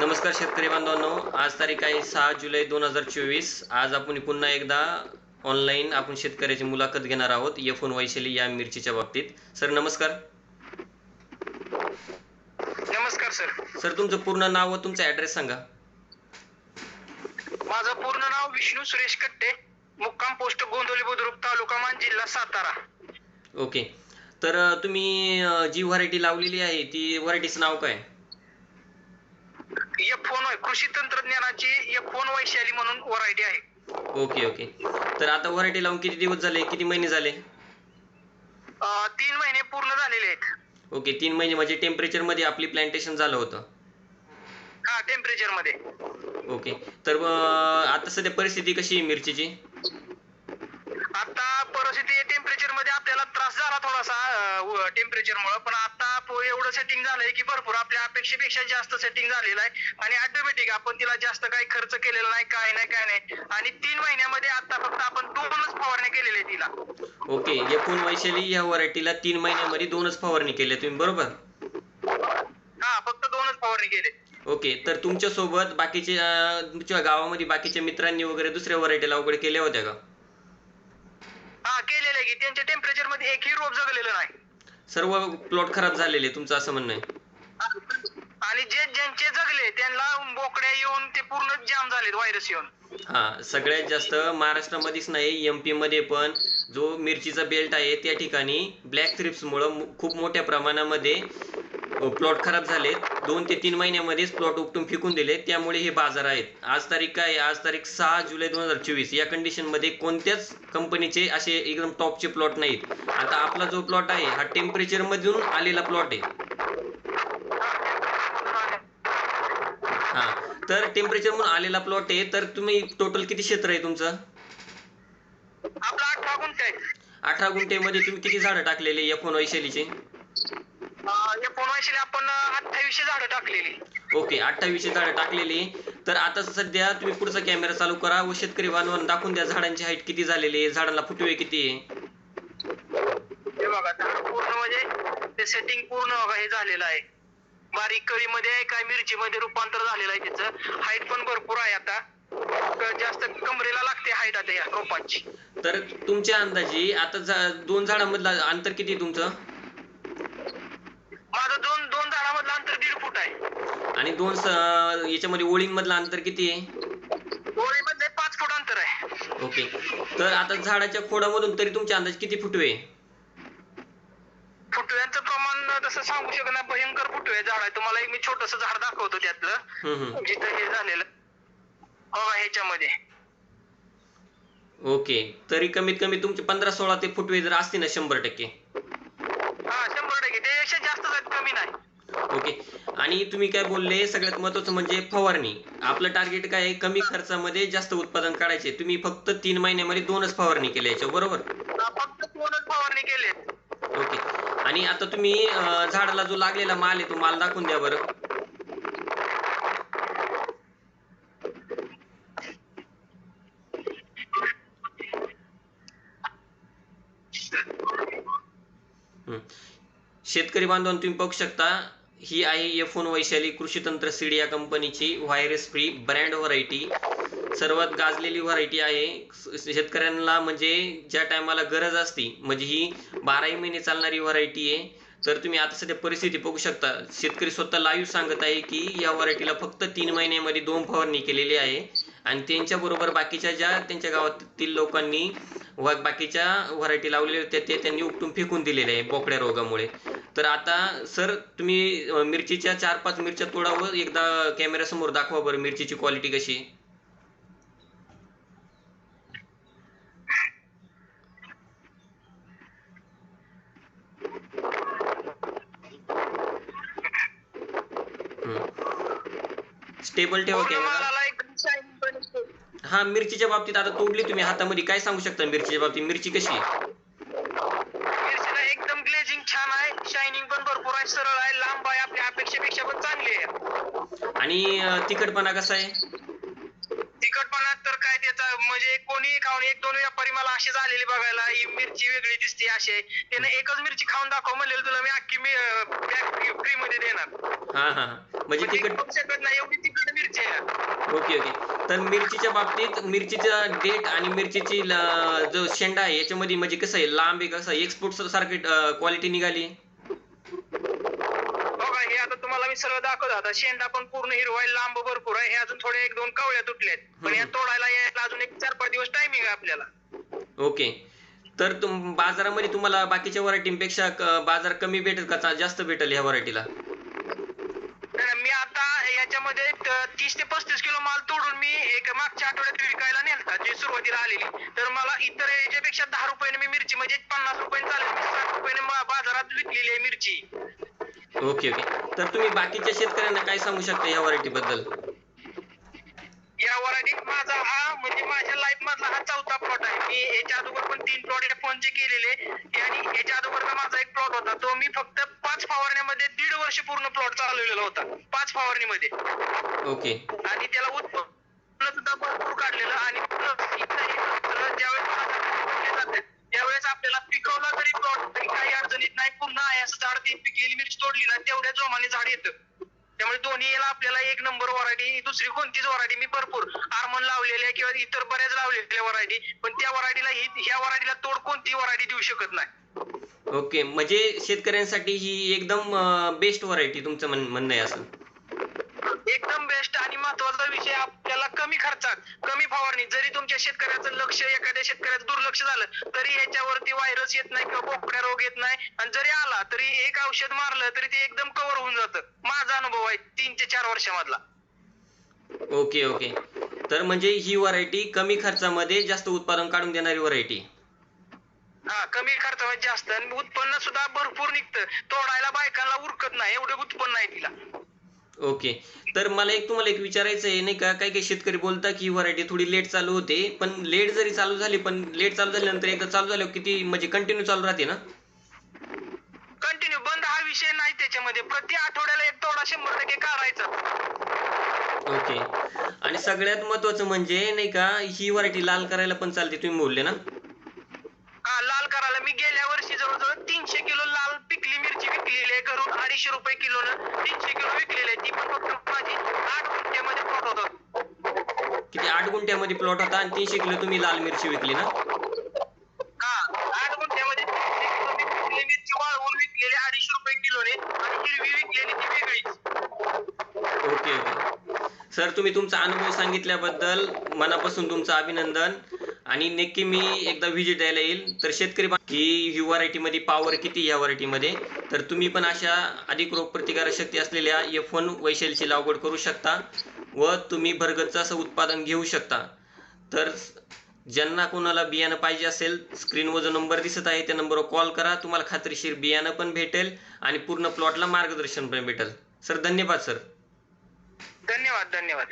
नमस्कार शेतकरी बांधवांनो. आज तारीख आहे सहा जुलै दोन हजार चोवीस. आज आपण पुन्हा एकदा ऑनलाईन आपण शेतकऱ्याची मुलाखत घेणार आहोत. एफ ओन वैशाली या मिरचीच्या बाबतीत. सर नमस्कार. नमस्कार सर. सर तुमचं पूर्ण नाव व तुमचा ॲड्रेस सांगा. माझं पूर्ण नाव विष्णू सुरेश कट्टे. मुक्काम पोस्ट गोंदवली बुद्रुक तालुका मान जिल्हा सातारा. ओके. तर तुम्ही जी व्हरायटी लावलेली आहे ती व्हरायटीचं नाव काय? फोन कृषी तंत्रज्ञानाची एफ फोन वैशाली म्हणून व्हरायटी आहे. Okay okay. तर आता व्हरायटी लावून किती दिवस झाले किती महिने झाले? अं, तीन महिने पूर्ण झालेले आहेत. ओके तीन महिने. म्हणजे टेम्परेचरमध्ये आपली प्लांटेशन झालं होतं. हा टेम्परेचरमध्ये. ओके. तर अ, आता सध्या परिस्थिती कशी आहे मिरचीची? आता टेम्परेचरमध्ये आपल्याला त्रास झाला थोडासा टेम्परेचर मुळे. पण आता एवढं सेटिंग झालंय की भरपूर आपल्या अपेक्षेपेक्षा जास्त सेटिंग झालेलं आहे. आणि ऑटोमॅटिक आपण तिला जास्त काही खर्च केलेला नाही काय नाही काय नाही. आणि तीन महिन्यामध्ये आता फक्त आपण दोनच फवारण्या केलेल्या आहेत तिला. ओके एकूण वैशाली या व्हरायटीला तीन महिन्यामध्ये दोनच फवारणी केल्या तुम्ही बरोबर? हा फक्त दोनच फवारणी केले. ओके तर तुमच्यासोबत बाकीचे अं, तुमच्या गावामध्ये बाकीच्या मित्रांनी वगैरे दुसऱ्या व्हरायटीला वगैरे केल्या होत्या का? केलेलं आहे की त्यांच्या टेम्परेचरमध्ये एकही रोप जगलेलं नाही. सर्व प्लॉट खराब झालेले तुमचं असं म्हणणं आहे. आणि जे ज्यांचे जगले त्यांना बोकड्या येऊन ते पूर्ण जाम झालेत व्हायरस येऊन. हा सगळ्यात जास्त महाराष्ट्रामध्येच नाही एम पी मध्ये पण. जो मिरचीचा बेल्ट आहे त्या ठिकाणी ब्लॅक थ्रिप्समुळं मु- खूप मोठ्या प्रमाणामध्ये प्लॉट खराब झालेत. दोन ते तीन महिन्यामध्येच प्लॉट उपटून फेकून दिले त्यामुळे हे बाजार आहेत. आज तारीख काय? आज तारीख सहा जुलै दोन हजार चोवीस. या कंडिशनमध्ये कोणत्याच कंपनीचे असे एकदम टॉपचे प्लॉट नाहीत. आता आपला जो प्लॉट आहे हा टेम्परेचर मधून आलेला प्लॉट आहे. हा. तर टेम्परेचर म्हणून आलेला प्लॉट आहे. तर तुम्ही टोटल किती क्षेत्र आहे तुमचं? आपला अठरा गुंठेमध्ये तुम्ही किती झाडं टाकलेले वैशालीचे एकोणऐंशी आपण अठ्ठावीसशे झाडं टाकलेली. ओके अठ्ठावीसशे झाडं टाकलेली. तर आता सध्या तुम्ही पुढचा कॅमेरा चालू करा. व शेतकरी बांधवांना दाखवून द्या झाडांची हाईट किती झालेली आहे झाडांना फुटवे किती आहे. हे बघा झाड पूर्ण म्हणजे ते सेटिंग पूर्ण बघा हे झालेलं आहे. बारीक कळीमध्ये आहे काय मिरची मध्ये रूपांतर झालेलं आहे त्याचं हाईट पण भरपूर आहे आता. क- जास्त कमरेला लागते हाईट आता या रोपांची. तर तुमच्या अंदाजे आता झा- दोन झाडांमधलं अंतर किती आहे तुमचं माझं दोन दोन झाडामधलं अंतर दीड फूट आहे आणि दोन याच्यामध्ये ओळींमधलं अंतर किती आहे? गोळीमध्ये पाच फूट अंतर आहे. ओके. तर आता झाडाच्या खोडामधून तरी तुमच्या अंदाजे किती फुटवे? फुटव्यांचं प्रमाण तसं सांगू शकत नाही. भयंकर फुटवे झाड आहे. तुम्हाला एक मी छोटस झाड दाखवतो त्यातलं. जिथं हे झालेलं. बघा ह्याच्यामध्ये. ओके. तरी कमीत कमी तुमचे पंधरा सोळा ते फुटवे जर असतील ना शंभर टक्के हा शंभर टक्के त्यापेक्षा जास्त आहेत कमी नाही ओके आणि तुम्ही काय बोलले सगळ्यात महत्वाचं म्हणजे फवारणी. आपलं टार्गेट काय आहे? कमी खर्चामध्ये जास्त उत्पादन काढायचे. तुम्ही फक्त तीन महिन्यामध्ये दोनच फवारणी केल्या याच्या बरोबर? फक्त दोनच फवारणी ओके आणि आता तुम्ही झाडाला जो लागलेला माल आहे तो माल दाखवून द्या बरं. शेतकरी बांधवांनो तुम्ही बघू शकता ही आहे एफ वैशाली कृषी तंत्र सीड या कंपनीची व्हायरस फ्री ब्रँड व्हरायटी सर्वात गाजलेली व्हरायटी आहे. शेतकऱ्यांना म्हणजे ज्या टायमाला गरज असती म्हणजे ही बाराही महिने चालणारी व्हरायटी आहे. तर तुम्ही आता सध्या परिस्थिती बघू शकता. शेतकरी स्वतः लाईव्ह सांगत आहे की या व्हरायटीला फक्त तीन महिन्यामध्ये दोन फवारणी केलेली आहे. आणि त्यांच्याबरोबर बाकीच्या ज्या त्यांच्या गावातील लोकांनी व बाकीच्या व्हरायटी लावलेल्या होत्या ते त्यांनी उपटून फेकून दिलेले आहे बोकड्या रोगामुळे. तर आता सर तुम्ही मिरचीच्या चार पाच मिरच्या तोडावं एकदा कॅमेऱ्यासमोर दाखवा बरं मिरचीची क्वालिटी कशी. स्टेबल ठेवा कॅमेरा. हा मिरचीच्या बाबतीत आता तोडली तुम्ही हातामध्ये. काय सांगू शकता मिरचीच्या बाबतीत? मिरची कशी आहे मिरचीला एकदम ग्लेजिंग छान आहे. शायनिंग पण भरपूर आहे सरळ आहे लांब आहे आपल्या अपेक्षेपेक्षा पण चांगली आहे. आणि अं, तिखटपणा कसा आहे? तिखटपणा तर काय त्याचा म्हणजे कोणी खाऊन एक दोन व्यापारी मला असे झालेले बघायला ही मिरची वेगळी दिसते अशी. आहे त्याने एकच मिरची खाऊन दाखव म्हणलेलं तुला मी अख्खी मी फ्री मध्ये देणार. हा हा हा. म्हणजे तिखट शकत नाही एवढी ओके ओके. तर मिरचीच्या बाबतीत मिरचीचा डेट आणि मिरचीची जो शेंडा आहे याच्यामध्ये म्हणजे कसं आहे? लांब आहे कसं एक्सपोर्ट सारखी क्वालिटी निघाली? हे आता तुम्हाला मी सगळं दाखवतो. आता शेंडा पण पूर्ण हिरवा आहे लांब भरपूर आहे. हे अजून थोडे एक दोन कवळ्या तुटल्यात पण या. तोडायला यायला अजून एक चार पाच दिवस टायमिंग आहे आपल्याला. ओके. तर तुम बाजारामध्ये तुम्हाला बाकीच्या व्हरायटींपेक्षा बाजार कमी भेटेल का? जास्त भेटेल ह्या व्हरायटीला याच्यामध्ये तीस ते पस्तीस किलो माल तोडून मी एक मागच्या आठवड्यात विकायला नेलता जी सुरुवातीला आलेली. तर मला इतर याच्यापेक्षा दहा रुपयाने मी मिरची म्हणजे पन्नास रुपयाने चालेल मी साठ रुपयाने बाजारात विकलेली आहे मिरची. Okay okay. तर तुम्ही बाकीच्या शेतकऱ्यांना काय सांगू शकता ह्या व्हरायटी बद्दल या वराठी माझा हा म्हणजे माझ्या लाईफ मधला हा चौथा प्लॉट आहे. मी याच्या अगोदर पण तीन प्लॉट या फोनचे केलेले. आणि याच्या अगोदरचा माझा एक प्लॉट होता तो मी फक्त पाच फवारण्यामध्ये दीड वर्ष पूर्ण प्लॉट चालवलेला होता. पाच फवारणीमध्ये. ओके. आणि त्याला उत्पन्न सुद्धा भरपूर काढलेलं आणि ज्यावेळेस त्यावेळेस आपल्याला पिकवला तरी प्लॉट काही अडचणीत नाही पुन्हा आहे असं झाड ती पिकलेली मिरची तोडली ना तेवढ्या जोमाने झाड येतं. त्यामुळे दोन्ही याला आपल्याला एक नंबर वरायटी दुसरी कोणतीच वरायटी मी भरपूर आर्मन लावलेल्या किंवा इतर बऱ्याच लावलेल्या वरायटी पण त्या वरायटीला ही ह्या वरायटीला तोड कोणती वरायटी देऊ शकत नाही. ओके म्हणजे शेतकऱ्यांसाठी ही एकदम बेस्ट व्हरायटी तुमचं म्हण- म्हणणं आहे असं. एकदम बेस्ट आणि महत्त्वाचा विषय आपल्याला कमी खर्चात कमी फवारणी. जरी तुमच्या शेतकऱ्याचं लक्ष एखाद्या शेतकऱ्याचं दुर्लक्ष झालं तरी ह्याच्यावरती व्हायरस येत नाही किंवा बोकड्या रोग येत नाही. आणि जरी आला तरी एक औषध मारलं तरी ते एकदम कव्हर होऊन जातं. माझा अनुभव आहे तीन ते चार वर्षामधला. Okay okay. तर म्हणजे ही व्हरायटी कमी खर्चामध्ये जास्त उत्पादन काढून देणारी व्हरायटी हा कमी खर्चामध्ये जास्त आणि उत्पन्न सुद्धा भरपूर निघतं. तोडायला बायकांना उरकत नाही एवढं उत्पन्न आहे तिला. ओके. तर मला एक तुम्हाला एक विचारायचं आहे नाही का? काही काही शेतकरी बोलता की ही व्हरायटी थोडी लेट चालू होते पण लेट जरी चालू झाली पण लेट चालू झाल्यानंतर एकदा चालू झाल्यावर किती म्हणजे कंटिन्यू चालू राहते ना? कंटिन्यू बंद हा विषय नाही त्याच्यामध्ये. प्रति आठवड्याला एक तोडा शंभर टक्के काढायचा. ओके. आणि सगळ्यात महत्वाचं म्हणजे नाही का ही व्हरायटी लाल करायला पण चालते तुम्ही बोलले ना? घरून अडीचशे रुपये किलोनं तीनशे किलो विकलेली ती पण फक्त माझी आठ गुंठ्यामध्ये प्लॉट होता. किती? आठ गुंठ्यामध्ये प्लॉट होता आणि तीनशे किलो तुम्ही लाल मिरची विकली ना? हा आठ गुंठ्यामध्ये किलो मिरची वाळवून विकलेली अडीचशे रुपये किलोने आणि हिरवी विकलेली ती वेगळीच. Okay okay. सर तुम्ही तुमचा अनुभव सांगितल्याबद्दल मनापासून तुमचं अभिनंदन. आणि नक्की मी एकदा व्हिजिट द्यायला येईल. तर शेतकरी ही ही व्हरायटीमध्ये पॉवर किती या व्हरायटीमध्ये तर तुम्ही पण अशा अधिक रोगप्रतिकारक शक्ती असलेल्या एफ वन वैशेलची लागवड करू शकता व तुम्ही भरगतचं असं उत्पादन घेऊ शकता. तर ज्यांना कोणाला बियाणं पाहिजे असेल स्क्रीनवर जो नंबर दिसत आहे त्या नंबरवर कॉल करा. तुम्हाला खात्रीशीर बियाणं पण भेटेल आणि पूर्ण प्लॉटला मार्गदर्शन पण भेटेल. सर धन्यवाद सर. धन्यवाद धन्यवाद.